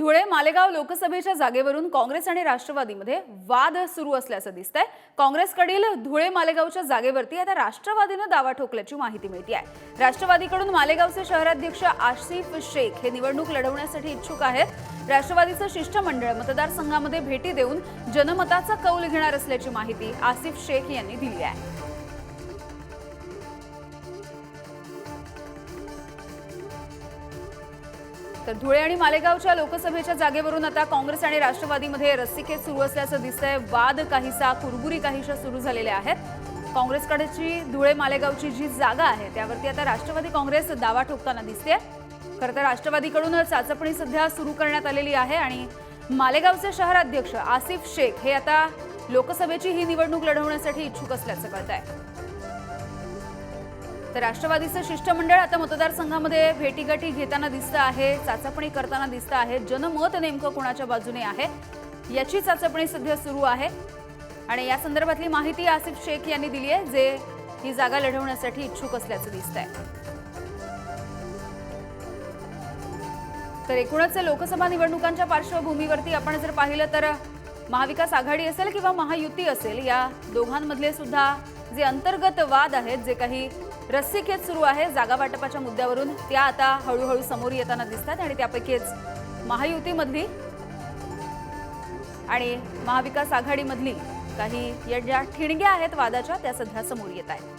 धुळे मालेगाव लोकसभेच्या जागेवरून काँग्रेस आणि राष्ट्रवादीमध्ये वाद सुरू असल्याचं दिसतंय. काँग्रेसकडील धुळे मालेगावच्या जागेवरती आता राष्ट्रवादीनं दावा ठोकल्याची माहिती मिळते आहे राष्ट्रवादीकडून मालेगावचे शहराध्यक्ष आसिफ शेख हे निवडणूक लढवण्यासाठी इच्छुक आहेत. राष्ट्रवादीचं शिष्टमंडळ मतदारसंघामध्ये भेटी देऊन जनमताचा कौल घेणार असल्याची माहिती आसिफ शेख यांनी दिली आहे. तर धुळे आणि मालेगावच्या लोकसभेच्या जागेवरून आता काँग्रेस आणि राष्ट्रवादीमध्ये रस्सीखेच सुरू असल्याचं दिसतंय. वाद काहीसा कुरबुरी काहीशा सुरू झालेल्या आहेत. काँग्रेसकडेची धुळे मालेगावची जी जागा आहे त्यावरती आता राष्ट्रवादी काँग्रेस दावा ठोकताना दिसते खरं तर राष्ट्रवादीकडून चाचपणी सध्या सुरू करण्यात आलेली आहे आणि मालेगावचे शहराध्यक्ष आसिफ शेख हे आता लोकसभेची ही निवडणूक लढवण्यासाठी इच्छुक असल्याचं कळत आहे तर राष्ट्रवादीचं शिष्टमंडळ आता मतदारसंघामध्ये भेटीगाठी घेताना दिसतं आहे चाचपणी करताना दिसतं आहे. जनमत नेमकं कोणाच्या बाजूने आहे? याची चाचपणी सध्या सुरू आहे. आणि या संदर्भातली माहिती आसिफ शेख यांनी दिली आहे जे ही जागा लढवण्यासाठी इच्छुक असल्याचं दिसत आहे. तर एकूणच लोकसभा निवडणुकांच्या पार्श्वभूमीवरती आपण जर पाहिलं तर महाविकास आघाडी असेल किंवा महायुती असेल या दोघांमधले सुद्धा जे अंतर्गत वाद आहेत जे काही रस्सीखेच सुरू आहे. जागा वाटपाच्या मुद्द्यावरून त्या आता हळूहळू समोर येताना दिसतात आणि त्यापैकीच महायुतीमधली आणि महाविकास आघाडीमधली काही या ज्या ठिणग्या आहेत वादाच्या त्या सध्या समोर येत आहेत.